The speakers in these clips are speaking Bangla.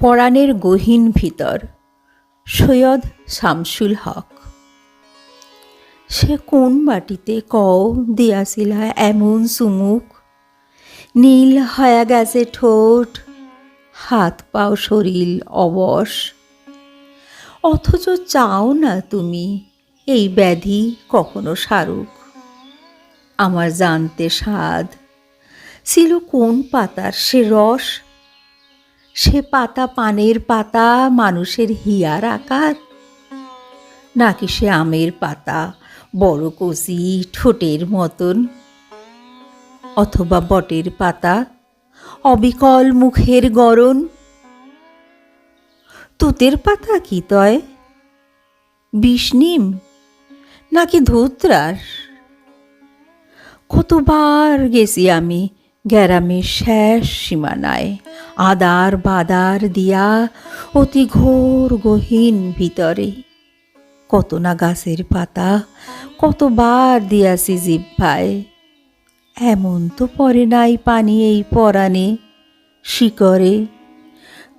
পরাণের গহীন ভিতর, সৈয়দ শামসুল হক। সে কোন মাটিতে কও দিয়াছিলা এমন চুমুক নীল হয়ে গেছে ঠোঁট, হাত পাও শরীর অবশ। অথচ চাও না তুমি এই ব্যাধি কখনো সারুক। আমার জানতে স্বাদ, ছিল কোন পাতার সে রস? সে পাতা পানের পাতা, মানুষের হিয়ার আকার। নাকি সে আমের পাতা, বড় কচি, ঠোঁটের মতন? অথবা বটের পাতা, অবিকল মুখের গরণ তুতের পাতা কি তয়? বিষ্ণিম নাকি ধূত্রাস? কতবার গেছি আমি গ্যারামের শেষ সীমানায়। আদার বাদার দিয়া অতি ঘোর গহীন ভিতরে। কত না গাছের পাতা, কতবার দিয়াছি জিভ্ভায় এমন তো পরে নাই পানি এই পরাণে, শিকরে।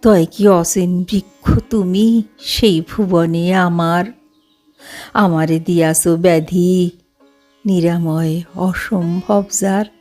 তয় কি অসীন বৃক্ষ তুমি সেই ভুবনে আমার? আমারে দিয়াছ ব্যাধি, নিরাময় অসম্ভব যার।